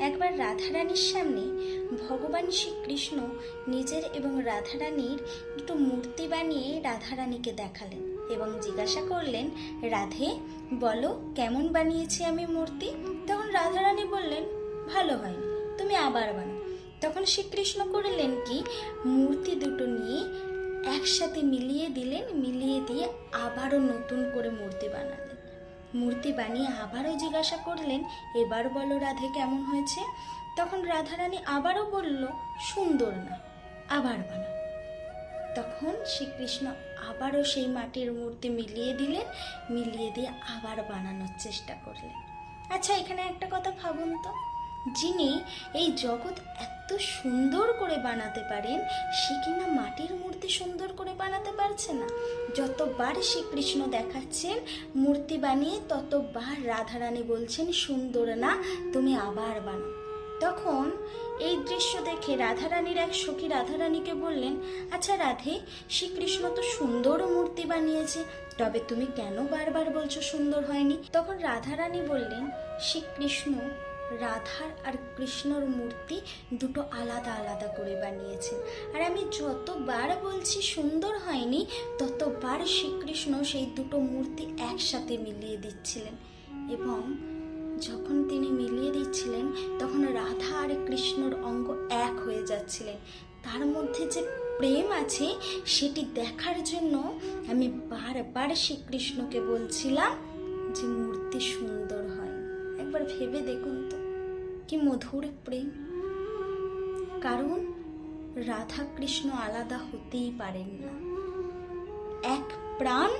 একবার রাধারানীর সামনে ভগবান শ্রীকৃষ্ণ নিজের এবং রাধারানীর দুটো মূর্তি বানিয়ে রাধারানীকে দেখালেন এবং জিজ্ঞাসা করলেন, রাধে, বলো, কেমন বানিয়েছি আমি মূর্তি? তখন রাধারানী বললেন, ভালো হয়নি, তুমি আবার বানাও। তখন শ্রীকৃষ্ণ করলেন কি, মূর্তি দুটো নিয়ে একসাথে মিলিয়ে দিলেন, মিলিয়ে দিয়ে আবারও নতুন করে মূর্তি বানালেন। মূর্তি বানিয়ে আবারও জিজ্ঞাসা করলেন, এবার বলো রাধে কেমন হয়েছে? তখন রাধারানী আবারও বলল, সুন্দর না, আবার বানাও তখন শ্রীকৃষ্ণ আবারও সেই মাটির মূর্তি মিলিয়ে দিলেন, মিলিয়ে দিয়ে আবার বানানোর চেষ্টা করলেন। আচ্ছা এখানে একটা কথা ভাবুন তো। যিনি এই জগৎ এত সুন্দর করে বানাতে পারেন, সে কিনা মাটির মূর্তি সুন্দর করে বানাতে পারছে না? যতবার শ্রীকৃষ্ণ দেখাচ্ছেন, মূর্তি বানিয়ে ততবার রাধারানী বলছেন, সুন্দর না, তুমি আবার বানাও। তখন এই দৃশ্য দেখে রাধারানীর এক সখী রাধারানীকে বললেন আচ্ছা রাধে, শ্রীকৃষ্ণ তো সুন্দর মূর্তি বানিয়েছে, তবে তুমি কেন বারবার বলছো সুন্দর হয়নি? তখন রাধারানী বললেন, শ্রীকৃষ্ণ রাধার আর কৃষ্ণর মূর্তি দুটো আলাদা আলাদা করে বানিয়েছেন। আর আমি যতবার বলছি সুন্দর হয়নি, ততবার শ্রীকৃষ্ণ সেই দুটো মূর্তি একসাথে মিলিয়ে দিচ্ছিলেন। এবং যখন তিনি মিলিয়ে দিচ্ছিলেন, তখন রাধা আর কৃষ্ণর অঙ্গ এক হয়ে যাচ্ছিলেন। তার মধ্যে যে প্রেম আছে, সেটি দেখার জন্য আমি বারবার শ্রীকৃষ্ণকে বলছিলাম যে, মূর্তি সুন্দর হয়। একবার ভেবে দেখুন তো, কি মধুর প্রেম। কারণ রাধা কৃষ্ণ আলাদা হতেই পারেন না। এক প্রাণ,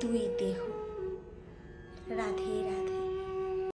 দুই দেহ। রাধে রাধে।